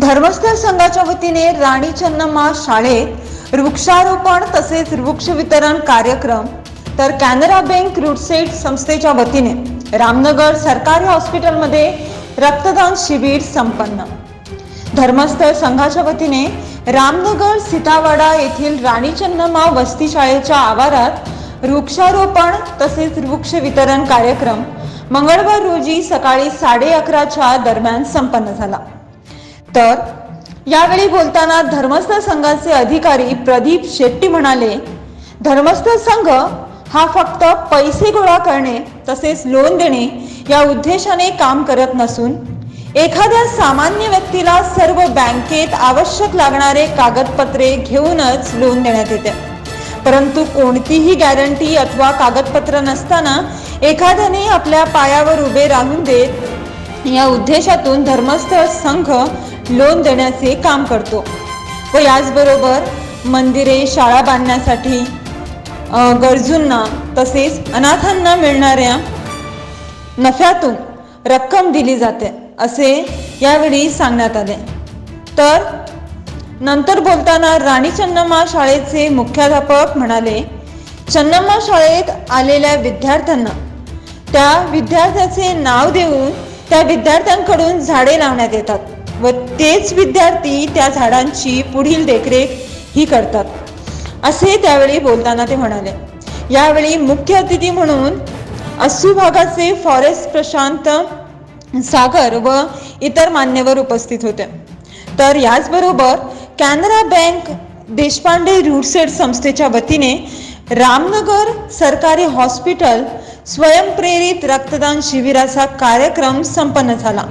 धर्मस्थळ संघाच्या वतीने राणी चन्नम्मा शाळेत वृक्षारोपण तसेच वृक्ष वितरण कार्यक्रम तर कॅनरा बँक रुटसेट संस्थेच्या वतीने रामनगर सरकारी हॉस्पिटलमध्ये रक्तदान शिबिर संपन्न. धर्मस्थळ संघाच्या वतीने रामनगर सीतावाडा येथील राणी चन्नम्मा वस्ती शाळेच्या आवारात वृक्षारोपण तसेच वृक्ष वितरण कार्यक्रम मंगळवार रोजी सकाळी साडे अकराच्या दरम्यान संपन्न झाला. तर यावेळी बोलताना धर्मस्थळ संघाचे अधिकारी प्रदीप शेट्टी म्हणाले धर्मस्थळ संघ हा फक्त पैसे गोळा करणे तसेच लोन देणे या उद्देशाने काम करत नसून एखाद्या सामान्य व्यक्तीला सर्व बँकेत आवश्यक लागणारे कागदपत्रे घेऊनच लोन देण्यात येते. परंतु कोणतीही गॅरंटी अथवा कागदपत्र नसताना एखाद्याने आपल्या पायावर उभे राहून देत या उद्देशातून धर्मस्थळ संघ लोन देण्याचे काम करतो. व याचबरोबर मंदिरे शाळा बांधण्यासाठी गरजूंना तसेच अनाथांना मिळणाऱ्या नफ्यातून रक्कम दिली जाते असे यावेळी सांगण्यात आले. तर नंतर बोलताना राणी चन्नम्मा शाळेचे मुख्याध्यापक म्हणाले चन्नम्मा शाळेत आलेल्या विद्यार्थ्यांना त्या विद्यार्थ्याचे नाव देऊन त्या विद्यार्थ्यांकडून झाडे लावण्यात येतात. व तेच विद्यार्थी त्या झाडांची पुढील देखरेख ही करतात. असे त्यावेळी बोलताना ते म्हणाले. यावेळी मुख्य अतिथी म्हणून अस्सू भागाचे फॉरेस्ट प्रशांत सागर व इतर मान्यवर उपस्थित होते. तर याचबरोबर कॅनरा बँक देशपांडे रूटसेट संस्थेच्या वतीने रामनगर सरकारी हॉस्पिटल स्वयंप्रेरित रक्तदान शिबिराचा कार्यक्रम संपन्न झाला.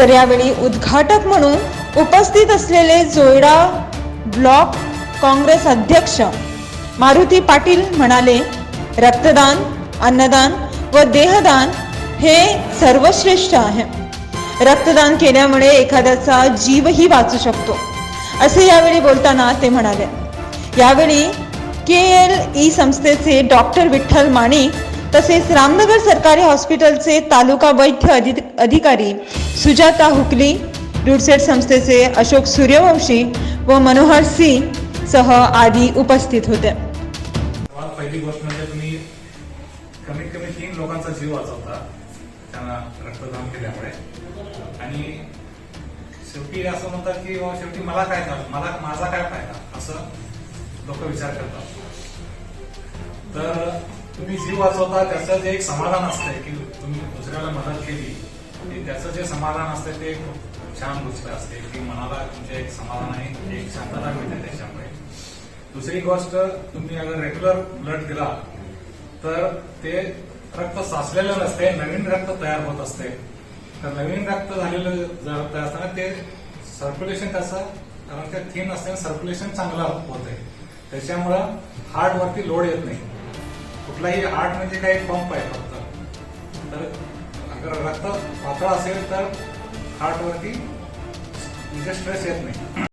तर यावेळी उद्घाटक म्हणून उपस्थित असलेले जोयडा ब्लॉक काँग्रेस अध्यक्ष मारुती पाटील म्हणाले रक्तदान अन्नदान व देहदान हे सर्वश्रेष्ठ आहे. रक्तदान केल्यामुळे एखाद्याचा जीवही वाचू शकतो. असे यावेळी बोलताना ते म्हणाले. यावेळी के एल ई संस्थेचे डॉक्टर विठ्ठल माणिक तसेच रामनगर सरकारी हॉस्पिटलचे तालुका वैद्य अधि अधिकारी सुजाता हुकली रुडसेट संस्थेचे अशोक सूर्यवंशी व मनोहर सिंग सह आदी उपस्थित होते. पहिली गोष्ट म्हणजे तुम्ही कमीत कमी तीन लोकांचा जीव वाचवता त्यांना रक्तदान केल्यामुळे. आणि शेवटी असं म्हणतात की हो, शेवटी मला काय झालं? मला माझा काय फायदा? असं लोक विचार करतात. तर तुम्ही जीव वाचवता त्याचं जे एक समाधान असतंय की तुम्ही दुसऱ्याला मदत केली की त्याचं जे समाधान असतं ते खूप छान गोष्ट असते की मनाला तुमचे एक समाधान आहे एक शांतता मिळते त्याच्यामुळे. दुसरी गोष्ट तुम्ही अगर रेग्युलर ब्लड दिला तर ते रक्त साचलेलं नसते नवीन रक्त तयार होत असते तर नवीन रक्त झालेलं जर तयार असताना ते सर्क्युलेशन त्याचं कारण ते थिन असते सर्क्युलेशन चांगलं होते त्याच्यामुळं हार्टवरती लोड येत नाही. कुठलाही हार्ट म्हणजे काही पंप आहे फक्त. तर अगर रक्त पातळ असेल तर हार्टवरती म्हणजे स्ट्रेस येत नाही.